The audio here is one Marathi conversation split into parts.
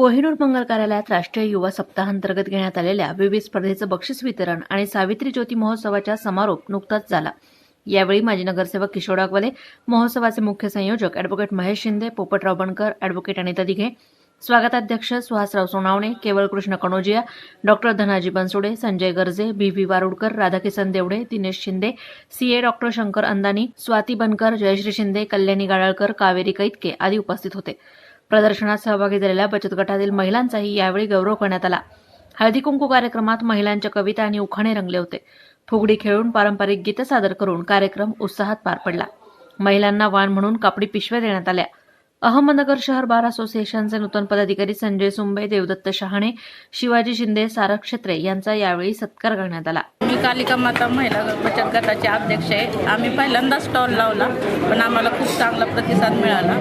कोहिनूर मंगल कार्यालयात राष्ट्रीय युवा सप्ताहांतर्गत घेण्यात आलेल्या विविध स्पर्धेचं बक्षीस वितरण आणि सावित्री ज्योती महोत्सवाचा समारोप नुकताच झाला. यावेळी माजी नगरसेवक किशोर डागवले महोत्सवाचे मुख्य संयोजक अॅडव्होकेट महेश शिंदे पोपटराव बनकर अॅडव्होकेट अनिता दिघे स्वागताध्यक्ष Suhasrao Sonawane Kevalkrishna Kanojia doctor Dhanaji Bansude Sanjay Garje B V Warudkar Radhakisan Devde Dinesh Shinde CA doctor Shankar Andani Swati Bankar Jayashree Shinde Kalyani Galalkar Kaveri Kaitke आदी उपस्थित होते. प्रदर्शनात सहभागी झालेल्या बचत गटातील महिलांचाही यावेळी गौरव करण्यात आला. हळदी कुंकू कार्यक्रमात महिलांच्या कविता आणि उखाणे रंगले होते. फुगडी खेळून पारंपरिक गीतं सादर करून कार्यक्रम उत्साहात पार पडला. महिलांना वाण म्हणून कापडी पिशव्या देण्यात आल्या. अहमदनगर शहर बार असोसिएशनचे नूतन पदाधिकारी संजय सुंबे देवदत्त शहाणे शिवाजी शिंदे सारक क्षेत्रे यांचा यावेळी सत्कार करण्यात आला. मी कालिका माता महिला बचत गटाचे अध्यक्ष आहे. आम्ही पहिल्यांदा स्टॉल लावला पण आम्हाला खूप चांगला प्रतिसाद मिळाला.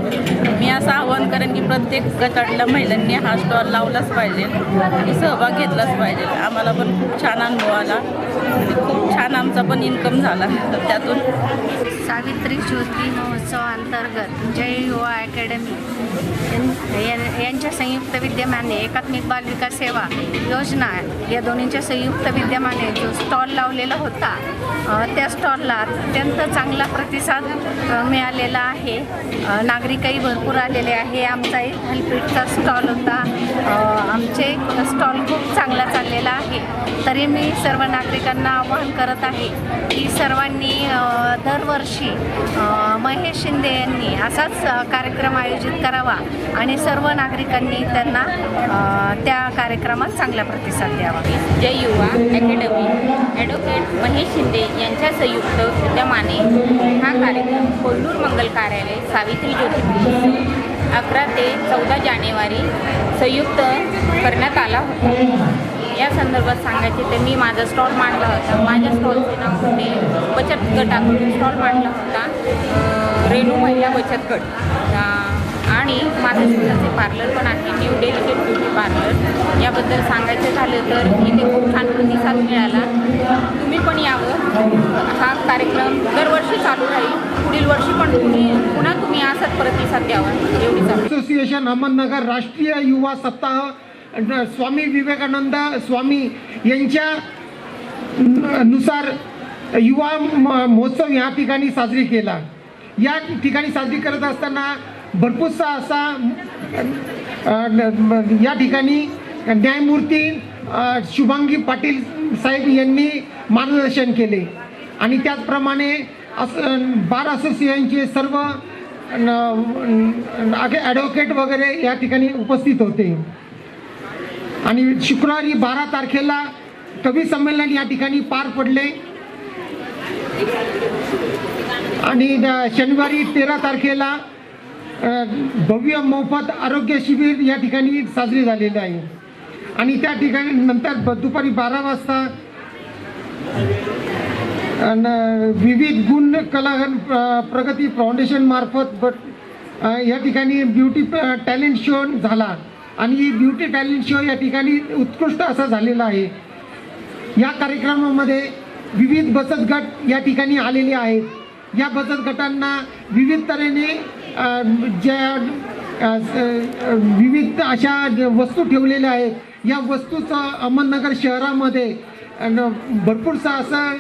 मी असं आवाहन करेन की प्रत्येक गटातल्या महिलांनी हा स्टॉल लावलाच पाहिजे आणि सहभाग घेतलाच पाहिजे. आम्हाला पण खूप छान अनुभव आला. खूप छान आमचा पण इन्कम झाला. तर त्यातून सावित्री ज्योती महोत्सव अंतर्गत जय युवा अकॅडमी यां- यां- यांच्या संयुक्त विद्यमाने एकात्मिक बालविकास सेवा योजना या दोन्हींच्या संयुक्त विद्यमाने जो स्टॉल लावलेला होता त्या स्टॉलला अत्यंत चांगला प्रतिसाद मिळालेला आहे. नागरिकही भरपूर आलेले आहे. आमचा एक थालीपीठचा स्टॉल होता. आमचे स्टॉल खूप चांगला चाललेला आहे. तरी मी सर्व नागरिकांना आवाहन करत आहे की सर्वांनी दरवर्षी महेश शिंदे यांनी असाच कार्यक्रम आयोजित करावा. आणि सर्व नागरिकांनी त्यांना त्या कार्यक्रमात चांगला प्रतिसाद द्यावा. जय युवा अकॅडमी ॲडव्होकेट महेश शिंदे यांच्या संयुक्त विद्यमाने हा कार्यक्रम कोल्लूर मंगल कार्यालय सावित्री ज्योती अकरा ते चौदा जानेवारी संयुक्त करण्यात आला होता. या संदर्भात सांगायचे तर मी माझा स्टॉल मांडला होता. माझ्या स्टॉलचे नाव होते बचत गटाकडून स्टॉल मांडला होता रेणू महिला बचत गट. आणि माझं स्वतःचे पार्लर पण आहे न्यू डेलिकेट ब्युटी पार्लर याबद्दल सांगायचं झालं तर इथे खूप छान प्रतिसाद मिळाला. तुम्ही पण यावं. हा कार्यक्रम दरवर्षी चालू राहील. पुढील वर्षी पण तुम्ही पुन्हा तुम्ही असाच प्रतिसाद द्यावा. एवढीच असोसिएशन अहमदनगर राष्ट्रीय युवा सप्ताह स्वामी विवेकानंद स्वामी यांच्या नुसार युवा म- महोत्सव या ठिकाणी साजरी केला. या ठिकाणी साजरी करत असताना भरपूरसा असा या ठिकाणी न्यायमूर्ती शुभांगी पाटील साहेब यांनी मार्गदर्शन केले. आणि त्याचप्रमाणे अस बार असोसिएशनचे सर्व ॲडव्होकेट वगैरे या ठिकाणी उपस्थित होते. आणि शुक्रवारी बारा तारखेला कवी संमेलन या ठिकाणी पार पडले. आणि शनिवारी तेरा तारखेला भव्य मोफत आरोग्य शिबिर या ठिकाणी साजरी झालेलं आहे. आणि त्या ठिकाणी नंतर दुपारी बारा वाजता विविध गुण कलागण प्र- प्रगती फाउंडेशन मार्फत बट या ठिकाणी ब्युटी टॅलेंट शो झाला. आणि ब्युटी टॅलेंट शो या ठिकाणी उत्कृष्ट असा झालेला आहे. या कार्यक्रमामध्ये विविध बचत गट या ठिकाणी आलेले आहेत. या बचत गटांना विविध तऱ्हेने ज्या विविध अशा ज्या वस्तू ठेवलेल्या आहेत या वस्तूचं अहमदनगर शहरामध्ये भरपूरसा असं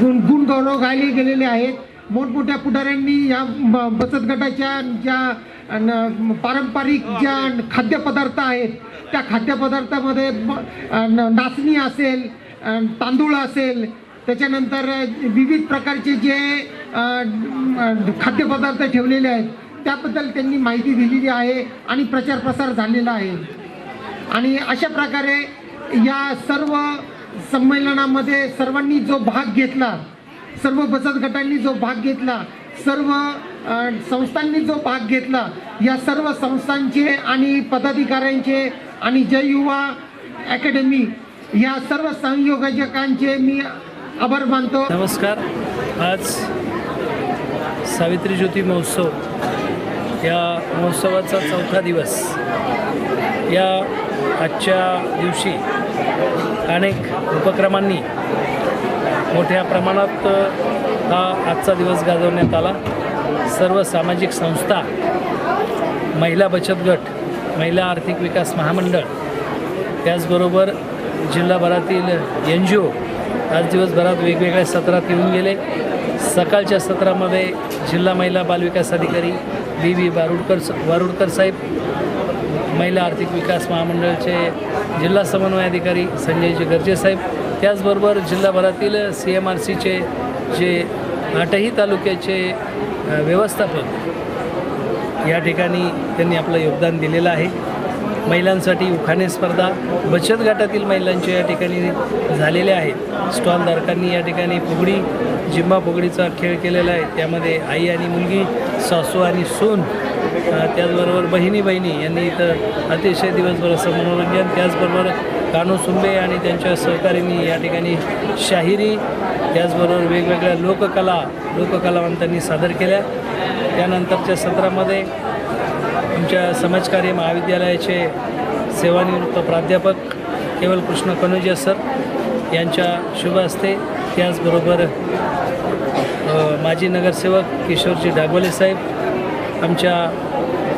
गुण गुणगौरव गायले गेलेले आहेत. मोठमोठ्या पुढाऱ्यांनी या बचत गटाच्या ज्या पारंपरिक ज्या खाद्यपदार्थ आहेत त्या खाद्यपदार्थामध्ये नाचणी असेल तांदूळ असेल त्याच्यानंतर विविध प्रकारचे जे खाद्यपदार्थ ठेवलेले आहेत. त्याबद्दल त्यांनी माहिती दिलेली आहे आणि प्रचार प्रसार झालेला आहे. आणि अशा प्रकारे या सर्व संमेलनामध्ये सर्वांनी जो भाग घेतला सर्व बचत गटांनी जो भाग घेतला सर्व संस्थांनी जो भाग घेतला या सर्व संस्थांचे आणि पदाधिकाऱ्यांचे आणि जय युवा अकॅडमी या सर्व संयोजकांचे मी आभार मानतो. नमस्कार. आज सावित्री ज्योती महोत्सव या महोत्सवाचा चौथा दिवस. या आजच्या दिवशी अनेक उपक्रमांनी मोठ्या प्रमाणात हा आजचा दिवस गाजवण्यात आला. सर्व सामाजिक संस्था महिला बचत गट महिला आर्थिक विकास महामंडळ त्याचबरोबर जिल्हाभरातील एन जी ओ आज दिवसभरात वेगवेगळ्या सत्रात येऊन गेले. सकाळच्या सत्रामध्ये जिल्हा महिला बालविकास अधिकारी बी व्ही बारुडकर वारुडकर साहेब महिला आर्थिक विकास महामंडळाचे जिल्हा समन्वय अधिकारी संजयजी गर्जे साहेब त्याचबरोबर जिल्हाभरातील सी एम आर सीचे जे आठही तालुक्याचे व्यवस्थापक या ठिकाणी त्यांनी आपलं योगदान दिलेलं आहे. महिलांसाठी उखाणे स्पर्धा बचत गटातील महिलांचे या ठिकाणी झालेले आहेत. स्टॉलधारकांनी या ठिकाणी फुगडी जिम्मा फुगडीचा खेळ केलेला आहे. त्यामध्ये आई आणि मुलगी सासू आणि सून त्याचबरोबर बहिणी बहिणी यांनी इथं अतिशय दिवसभर असं मनोरंजन त्याचबरोबर कानू सुंबे आणि त्यांच्या सहकार्यांनी या ठिकाणी शाहिरी त्याचबरोबर वेगवेगळ्या लोककला लोककलावंतांनी सादर केल्या. त्यानंतरच्या सत्रामध्ये आमच्या समाजकार्य महाविद्यालयाचे सेवानिवृत्त प्राध्यापक केवल कृष्ण कनोजिया सर यांच्या शुभ असते त्याचबरोबर माजी नगरसेवक किशोरजी डागोले साहेब आमच्या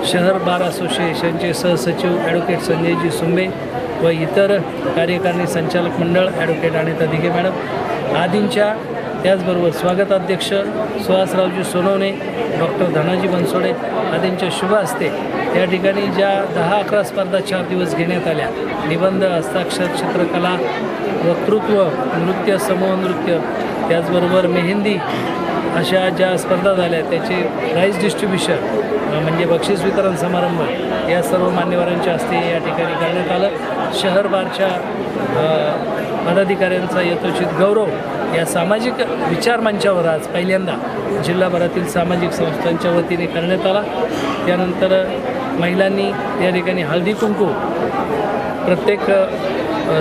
शहर बार असोसिएशनचे सहसचिव ॲडव्होकेट संजयजी सुंबे व इतर कार्यकारिणी संचालक मंडळ ॲडव्होकेट अनिता दिघे मॅडम आदींच्या त्याचबरोबर स्वागताध्यक्ष सुहासरावजी सोनवणे डॉक्टर धनाजी बनसोडे आदींच्या शुभ हस्ते या ठिकाणी ज्या दहा अकरा स्पर्धा चार दिवस घेण्यात आल्या निबंध हस्ताक्षर चित्रकला वक्तृत्व नृत्य समूह नृत्य त्याचबरोबर मेहंदी अशा ज्या स्पर्धा झाल्या त्याचे प्राईज डिस्ट्रीब्युशन म्हणजे बक्षीस वितरण समारंभ या सर्व मान्यवरांच्या हस्ते या ठिकाणी करण्यात आलं. शहर बारच्या पदाधिकाऱ्यांचा यथोचित गौरव या सामाजिक विचार मंचावर आज पहिल्यांदा जिल्हाभरातील सामाजिक संस्थांच्या वतीने करण्यात आला. त्यानंतर महिलांनी या ठिकाणी हळदी कुंकू प्रत्येक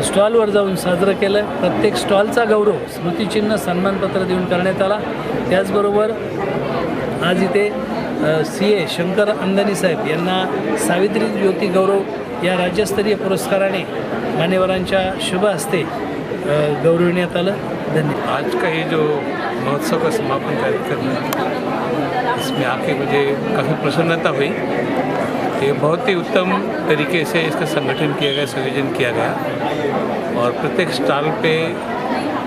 स्टॉलवर जाऊन साजरं केलं. प्रत्येक स्टॉलचा गौरव स्मृतिचिन्ह सन्मानपत्र देऊन करण्यात आला. त्याचबरोबर आज इथे सी ए शंकर अंदनी साहेब यांना सावित्री ज्योती गौरव या राज्यस्तरीय पुरस्काराने मान्यवरांच्या शुभ हस्ते गौरविण्यात धन्यवाद आज का ये जो महोत्सव का समापन कार्यक्रम है, इसमें आके मुझे काफ़ी प्रसन्नता हुई। ये बहुत ही उत्तम तरीके से इसका संगठन किया गया, संयोजन किया गया। और प्रत्येक स्टॉल पे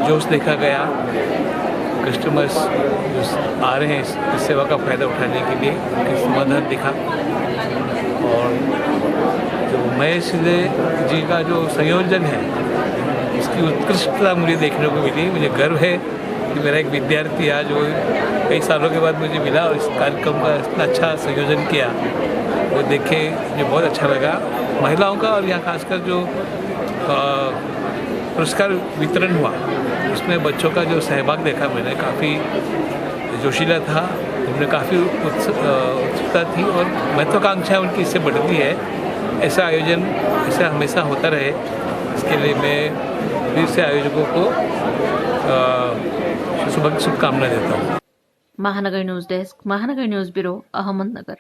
जोश देखा गया कस्टमर्स जो आ रहे हैं इस सेवा का फ़ायदा उठाने के लिए, उनके समाधान दिखा। और जो महेश जी का जो संयोजन है इसकी उत्कृष्टता मुझे देखने को मिली। मुझे गर्व है कि मेरा एक विद्यार्थी आज वो कई सालों के बाद मुझे मिला और इस कार्यक्रम का इतना अच्छा संयोजन किया। वो देखे, मुझे बहुत अच्छा लगा। महिलाओं का और यहाँ खासकर जो पुरस्कार वितरण हुआ, उसमें बच्चों का जो सहभाग देखा मैंने, काफ़ी जोशीला था। उनमें काफ़ी उत्स- उत्सुकता थी और महत्वाकांक्षा उनकी इससे बढ़ती है। ऐसा आयोजन, ऐसा हमेशा होता रहे। इसके लिए मैं फिर से आयोजकों को शुभ शुभकामना देता हूँ। Mahanagar news desk Mahanagar news bureau Ahmednagar.